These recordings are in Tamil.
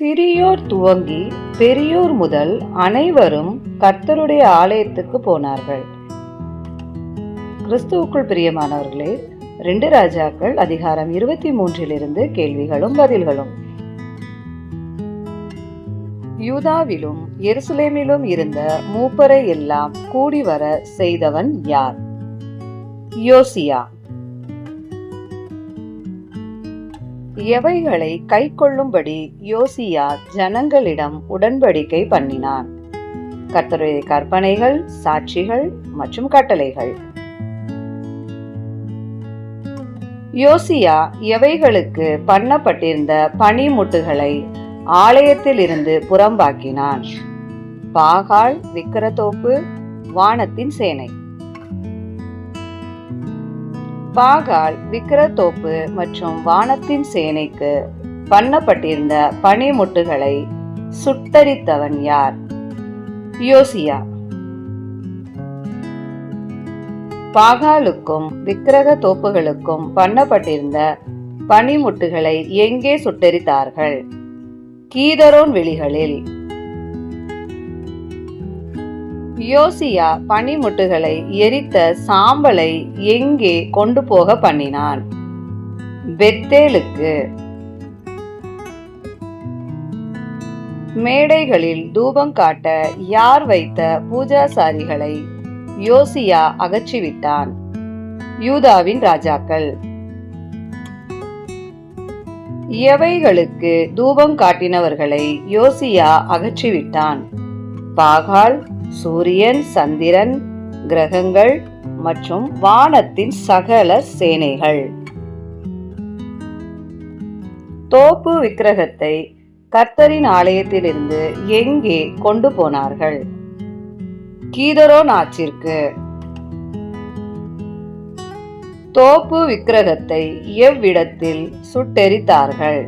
சிறியோர் துவங்கி பெரியோர் முதல் அனைவரும் கர்த்தருடைய ஆலயத்துக்கு போனார்கள். கிறிஸ்துவுக்குள் பிரியமானவர்களே ரெண்டு ராஜாக்கள் அதிகாரம் இருபத்தி மூன்றிலிருந்து கேள்விகளும் பதில்களும். யூதாவிலும் எருசலேமிலும் இருந்த மூப்பரை எல்லாம் கூடி வர செய்தவன் யார்? யோசியா. எவைகளை கைக்கொள்ளும்படி யோசியா ஜனங்களிடம் உடன்படிக்கை பண்ணினான். கர்த்தருடைய கற்பனைகள் சாட்சிகள் மற்றும் கட்டளைகள். யோசியா எவைகளுக்கு பண்ணப்பட்டிருந்த பனிமுட்டுகளை ஆலயத்தில் இருந்து புறம்பாக்கினான். பாகால் விக்கிரத்தோப்பு வானத்தின் சேனை. பாகால் விக்கிரதோப்பு மற்றும் வானத்தின் சேனைக்கு பண்ணப்பட்டிருந்த பனிமுட்டுகளை சுட்டரித்தவன் யார்? யோசியா. பாகாலுக்கும் விக்கிரக தோப்புகளுக்கும் பண்ணப்பட்டிருந்த பனிமுட்டுகளை எங்கே சுட்டரித்தார்கள்? கீதரோன் வெளிகளில் யோசியா பனிமுட்டுகளை எரித்த சாம்பலை எங்கே கொண்டு போக பண்ணினான்? பெத்தேலுக்கு. மேடைகளில் தூபம் காட்ட யார் வைத்த பூஜாசாரிகளை யோசியா அகற்றிவிட்டான். யூதாவின் ராஜாக்கள். எவைகளுக்கு தூபம் காட்டினவர்களை யோசியா அகற்றிவிட்டான்? பாகால் சூரியன் சந்திரன் கிரகங்கள் மற்றும் வானத்தின் சகல சேனைகள். தோப்பு விக்கிரகத்தை கர்த்தரின் ஆலயத்திலிருந்து எங்கே கொண்டு போனார்கள்? கீதரோன் ஆற்றிற்கு. தோப்பு விக்கிரகத்தை எவ்விடத்தில் சுட்டெரித்தார்கள்?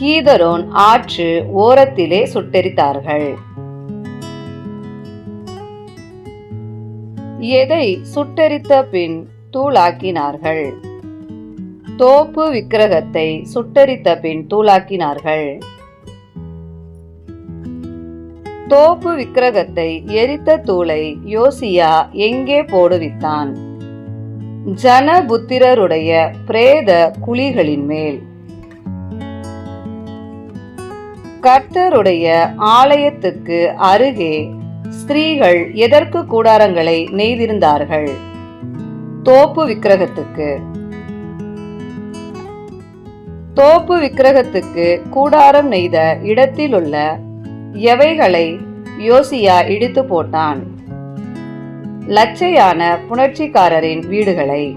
கீதரோன் ஆற்று ஓரத்திலே சுட்டெரித்தார்கள். எதை சுட்டெரித்த பின் தூளாக்கினார்கள்? தோப்பு விக்கிரகத்தை சுட்டெரித்த பின் தூளாக்கினார்கள். தோப்பு விக்கிரகத்தை எரித்த தூளை யோசியா எங்கே போடுவித்தான்? ஜனபுத்திரருடைய பிரேத குழிகளின் மேல். கர்த்தருடைய ஆலயத்துக்கு அருகே ஸ்திரீகள் எதற்கு கூடாரங்களை நெய்திருந்தார்கள்? தோப்பு விக்கிரகத்துக்கு. தோப்பு விக்கிரகத்துக்கு கூடாரம் நெய்த இடத்தில் உள்ள எவைகளை யோசியா இடித்து போட்டான்? லட்சையான புணர்ச்சிக்காரரின் வீடுகளை.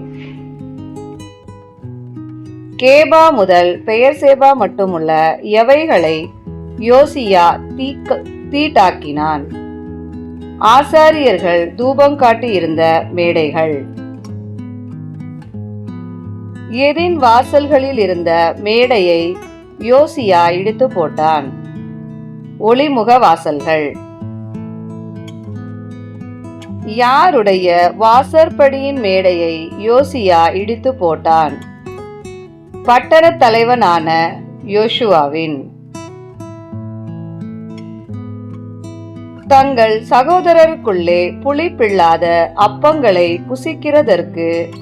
கேபா முதல் பெயர் சேபா மட்டுமுள்ள எவைகளை யோசியா தீக்க தீட்டாக்கினான்? ஆசாரியர்கள் தூபம் காட்டி இருந்த மேடைகள். எதின் வாசல்களில் இருந்த மேடையை யோசியா இடித்து போட்டான். ஒளிமுக வாசல்கள். யாருடைய வாசற்படியின் மேடையை யோசியா இடித்து போட்டான். பட்டணத் தலைவனான யோசுவாவின். தங்கள் சகோதரருக்குள்ளே புளிப்பில்லாத அப்பங்களை புசிக்கிறதற்கு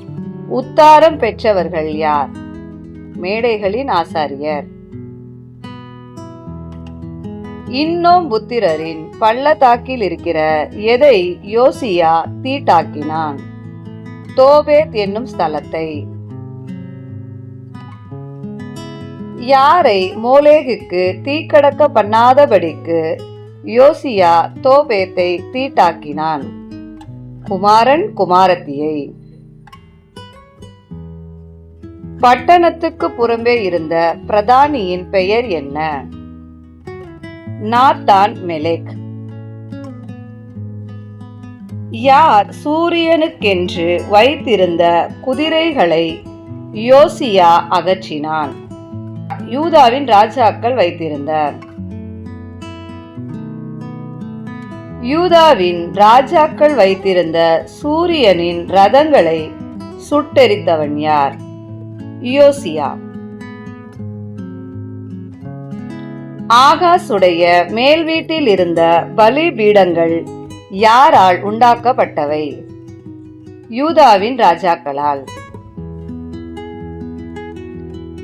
உத்தாரம் பெற்றவர்கள் யார்? மேடைகளின் ஆசாரியர். இன்னும் புத்திரரின் பள்ளத்தாக்கில் இருக்கிற எதை யோசியா தீட்டாக்கினான்? தோபேத் என்னும் ஸ்தலத்தை. யாரை மோலேகுக்கு தீக்கடக்க பண்ணாதபடிக்கு யோசியா தோபேத்தை தீட்டாக்கினான். குமாரன் குமாரத்தியை. பட்டணத்துக்கு புறம்பே இருந்த பிரதானியின் பெயர் என்ன? Nathan Melech. யார் சூரியனுக்கென்று வைத்திருந்த குதிரைகளை யோசியா அகற்றினான். யூதாவின் ராஜாக்கள் வைத்திருந்தார். யூதாவின் ராஜாக்கள் வைத்திருந்த சூரியனின் ரதங்களை சுட்டெரித்தவன் யார்? யோசியா. ஆகாசுடைய மேல் வீட்டில் இருந்த பலி பீடங்கள் யாரால் உண்டாக்கப்பட்டவை? யூதாவின் ராஜாக்களால்.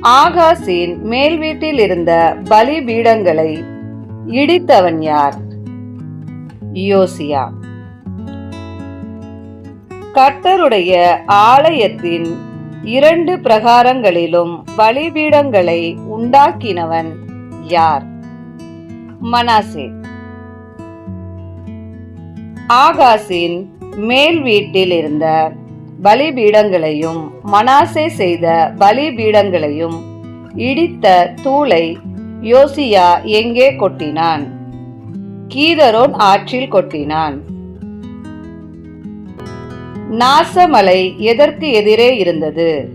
ஆகாசின் மேல் வீட்டில் இருந்த பலி பீடங்களை இடித்தவன் யார்? யோசியா. கர்த்தருடைய ஆலயத்தின் இரண்டு பிரகாரங்களிலும் பலிபீடங்களை உண்டாக்கினவன் யார்? மனாசே. ஆகாசின் மேல் வீட்டில் இருந்த பலிபீடங்களையும் மனாசே செய்த பலிபீடங்களையும் இடித்த தூளை யோசியா எங்கே கொட்டினான்? கீதரோன் ஆற்றில் கொட்டினான். நாசமலை எதற்கு எதிரே இருந்தது?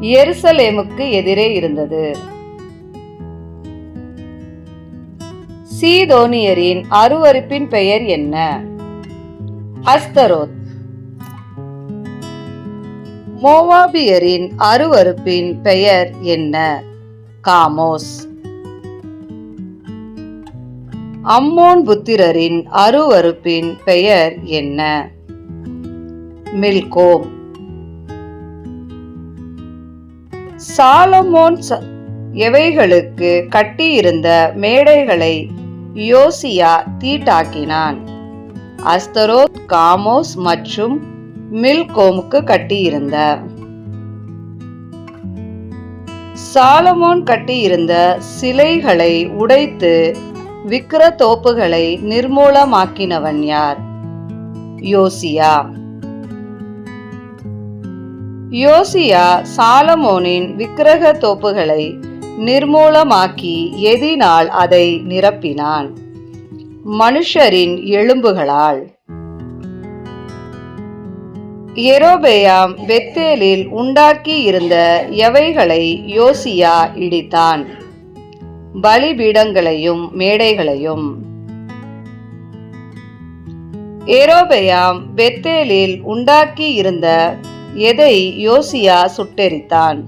எருசலேமுக்கு எதிரே இருந்தது. சீதோனியரின் அருவருப்பின் பெயர் என்ன? அஸ்தரோத். மோவாபியரின் அருவருப்பின் பெயர் என்ன? காமோஸ். அம்மோன் புத்திரரின் அருவருப்பின் பெயர் என்ன? மில்கோம். சாலமோன் எவைகளுக்கு கட்டியிருந்த மேடைகளை யோசியா தீட்டாக்கினான். அஸ்தரோத் காமோஸ் மற்றும் மில்கோமுக்கு கட்டியிருந்த. சாலமோன் கட்டியிருந்த சிலைகளை உடைத்து விக்கிர தோப்புகளை நிர்மூலமாக்கினவன் யார்? யோசியா. யோசியா சாலமோனின் விக்கிரக தோப்புகளை நிர்மூலமாக்கி எதினால் அதை நிரப்பினான். மனுஷரின் எலும்புகளால். எரோபேயாம் பெத்தேலில் உண்டாக்கி இருந்த எவைகளை யோசியா இடித்தான். பலிபீடங்களையும் மேடைகளையும். ஏரோபெயாம் பெத்தேலில் உண்டாக்கி இருந்த எதை யோசியா சுட்டெரித்தான்?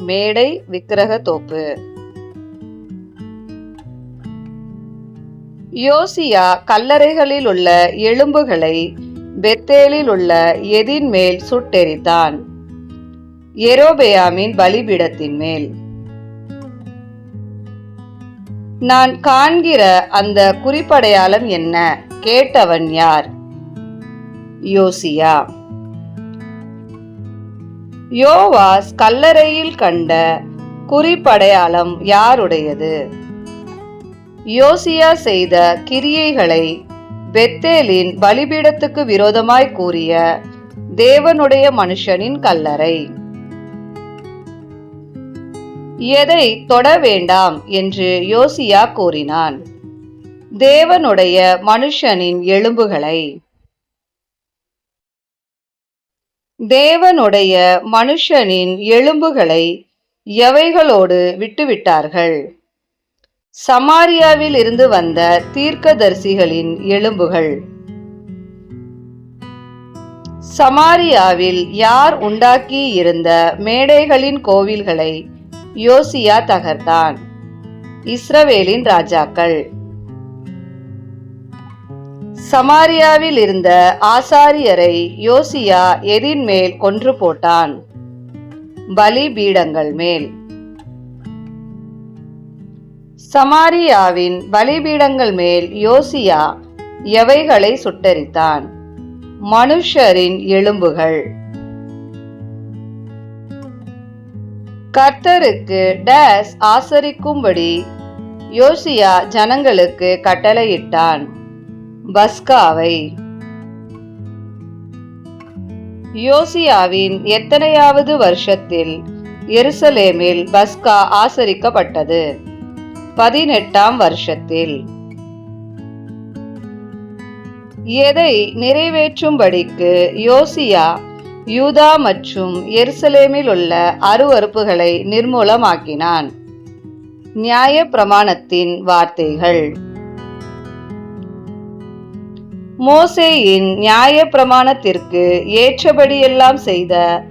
மேடை விக்கிரக தோப்பு. யோசியா கல்லறைகளில் உள்ள எலும்புகளை பெத்தேலில் உள்ள எதின் மேல் சுட்டெரித்தான். எரோபெயாமின் பலிபீடத்தின் மேல் நான் காண்கிற அந்த குறிப்படையாளம் என்ன? கேட்டவன் யார்? யோசியா. யோவாஸ் கல்லறையில் கண்ட குறிப்படையாளம் யாருடையது? யோசியா செய்த கிரியைகளை பெத்தேலின் பலிபீடத்துக்கு விரோதமாய் கூறிய தேவனுடைய மனுஷனின் கல்லறை. எதை தொட வேண்டாம் என்று யோசியா கூறினான். தேவனுடைய மனுஷனின் எலும்புகளை. தேவனுடைய மனுஷனின் எலும்புகளை எவைகளோடு விட்டுவிட்டார்கள்? சமாரியாவில் இருந்து வந்த தீர்க்கதரிசிகளின் எலும்புகள். சமாரியாவில் யார் உண்டாக்கி இருந்த மேடைகளின் கோவில்களை யோசியா தகர்த்தான் இஸ்ரவேலின் ராஜாக்கள். சமாரியாவில் இருந்த ஆசாரியரை யோசியா எதின் மேல் கொன்று போட்டான். பலி பீடங்கள் மேல். சமாரியாவின் பலிபீடங்கள் மேல் யோசியா எவைகளை சுட்டரித்தான்? மனுஷரின் எலும்புகள். கர்த்தருக்கு டேஸ் ஆசரிக்கும்படி யோசியா ஜனங்களுக்கு கட்டளையிட்டான். பஸ்காவை. யோசியாவின் எத்தனையாவது வருஷத்தில் எருசலேமில் பஸ்கா ஆசரிக்கப்பட்டது? பதினெட்டாம் வருஷத்தில். எதை நிறைவேற்றும்படிக்கு யோசியா யூதா மற்றும் எருசலேமில் உள்ள அருவருப்புகளை நிர்மூலமாக்கினான். நியாய பிரமாணத்தின் வார்த்தைகள். மோசேயின் நியாய பிரமாணத்திற்கு ஏற்றபடியெல்லாம் செய்த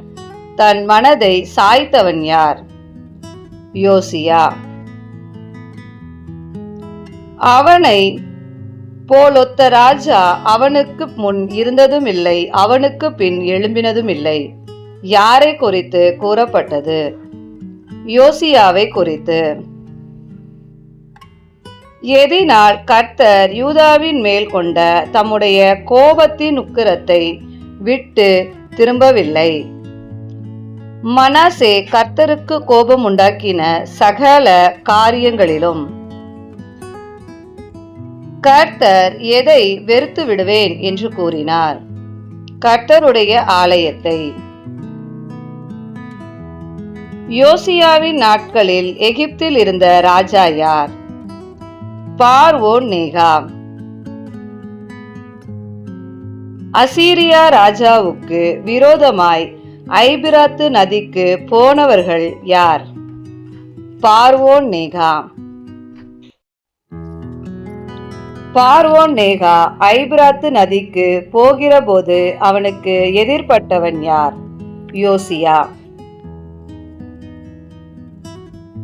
தன் மனதை சாய்த்தவன் யார்? யோசியா. அவனை போலொத்த ராஜா அவனுக்கு முன் இருந்ததும் இல்லை அவனுக்கு பின் எழும்பினதும் இல்லை யாரை குறித்து கூறப்பட்டது? யோசியாவை குறித்து. எதினால் கர்த்தர் யூதாவின் மேல் கொண்ட தம்முடைய கோபத்தின் உக்கிரத்தை விட்டு திரும்பவில்லை. மனாசே கர்த்தருக்கு கோபம் உண்டாக்கின சகல காரியங்களிலும் கர்த்தர் எதை வெறுத்து விடுவேன் என்று கூறினார். கர்த்தருடைய ஆலயத்தை. யோசியாவின் நாட்களில் எகிப்தில் இருந்த ராஜா யார்? பார்வோன் நேகா அசீரியா ராஜாவுக்கு விரோதமாய் ஐபிராத்து நதிக்கு போனவர்கள் யார்? பார்வோன் நேகா பார்வோன் நேகா ஐபிராத்து நதிக்கு போகிறபோது அவனுக்கு எதிர்ப்பட்டவன் யார்? யோசியா.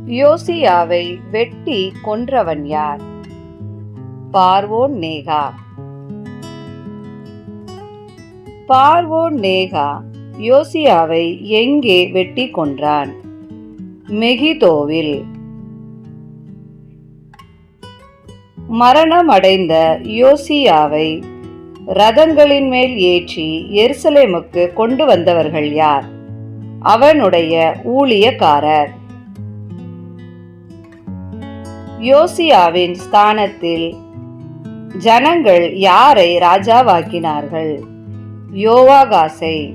யோசியாவை வெட்டி கொன்றவன் யார்? பார்வோன் நேகா. பார்வோன் நேகா யோசியாவை எங்கே வெட்டி கொன்றான்? மெகிதோவில். மரணம் அடைந்த யோசியாவை ரதங்களின் மேல் ஏற்றி எருசலேமுக்கு கொண்டு வந்தவர்கள் யார்? அவனுடைய ஊழியக்காரர். யோசியாவின் ஸ்தானத்தில் ஜனங்கள் யாரை ராஜாவாக்கினார்கள்? யோவாகாசை.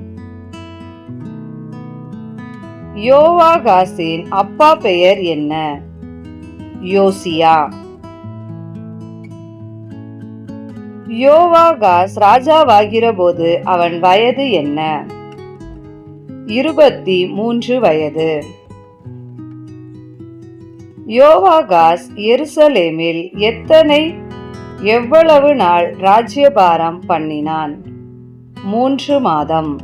யோவாகாசின் அப்பா பெயர் என்ன? யோசியா. யோவாகாஸ் ராஜாவாகிற போது அவன் வயது என்ன? இருபத்தி மூன்று வயது. யோவாகாஸ் எருசலேமில் எத்தனை எவ்வளவு நாள் ராஜ்யபாரம் பண்ணினான்? மூன்று மாதம்.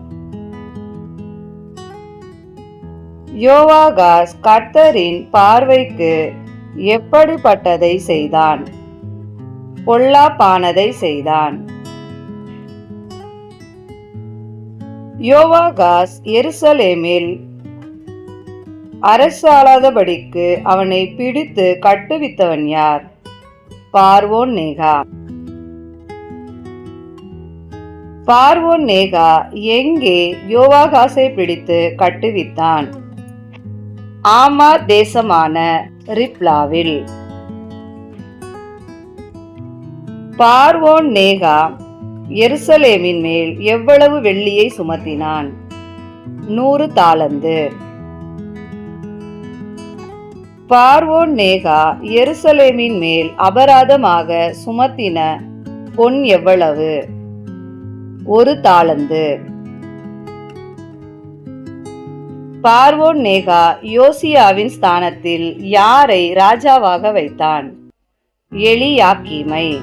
யோவாகாஸ் கர்த்தரின் பார்வைக்கு எப்படிப்பட்டதை செய்தான்? பொல்லாப்பானதை செய்தான். யோவாகாஸ் எருசலேமில் அரசாளாதபடிக்கு அவனை பிடித்து கட்டுவித்தவன் யார்? பார்வோன் நேகா. பார்வோன் நேகா எங்கே யோவாகாசை பிடித்து கட்டுவித்தான்? ஆமா தேசமான ரிப்லாவில். பார்வோன் நேகா எருசலேமின் மேல் எவ்வளவு வெள்ளியை சுமத்தினான்? நூறு தாளந்து பார்வோன் நேகா எருசலேமின் மேல் அபராதமாக சுமத்தின பொன் எவ்வளவு? ஒரு தாளந்து பார்வோன் நேகா யோசியாவின் ஸ்தானத்தில் யாரை ராஜாவாக வைத்தான்? எலியாக்கீமை.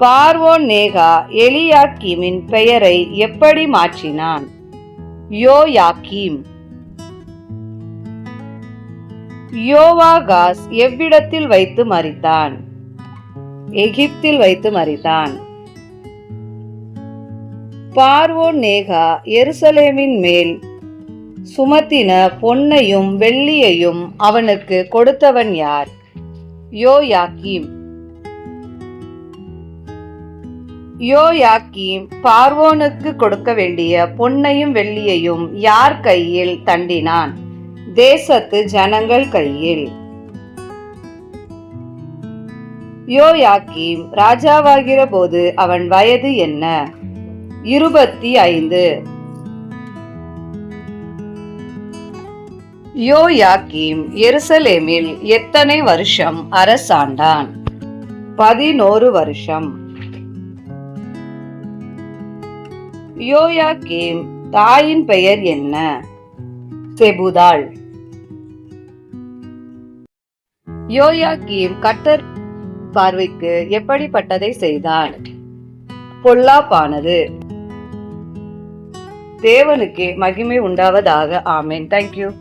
பார்வோன் நேகா எலியாக்கீமின் பெயரை எப்படி மாற்றினான்? யோயாக்கீம். யோவாகாஸ் எவ்விடத்தில் வைத்து மறித்தான் எகிப்தில் வைத்து மறித்தான் பார்வோன் நேகா எருசலேமின் மேல் சுமத்தின பொன்னையும் வெள்ளியையும் அவனுக்கு கொடுத்தவன் யார்? யோயாக்கீம். யோயாக்கீம் பார்வோனுக்கு கொடுக்க வேண்டிய பொன்னையும் வெள்ளியையும் யார் கையில் தண்டினான்? தேசத்து ஜனங்கள் கையில். யோயாக்கீம் ராஜாவாகிற போது அவன் வயது என்ன? இருபத்தி ஐந்து. யோயாக்கீம் எருசலேமில் எத்தனை வருஷம் அரசாண்டான்? பதினோரு வருஷம். யோயா கீம் தாயின் பெயர் என்ன? செபுதாள். யோயா கீம் கட்டர் பார்வைக்கு எப்படிப்பட்டதை செய்தான்? பொல்லாப்பானது. தேவனுக்கு மகிமை உண்டாவதாக. ஆமேன். தேங்க்யூ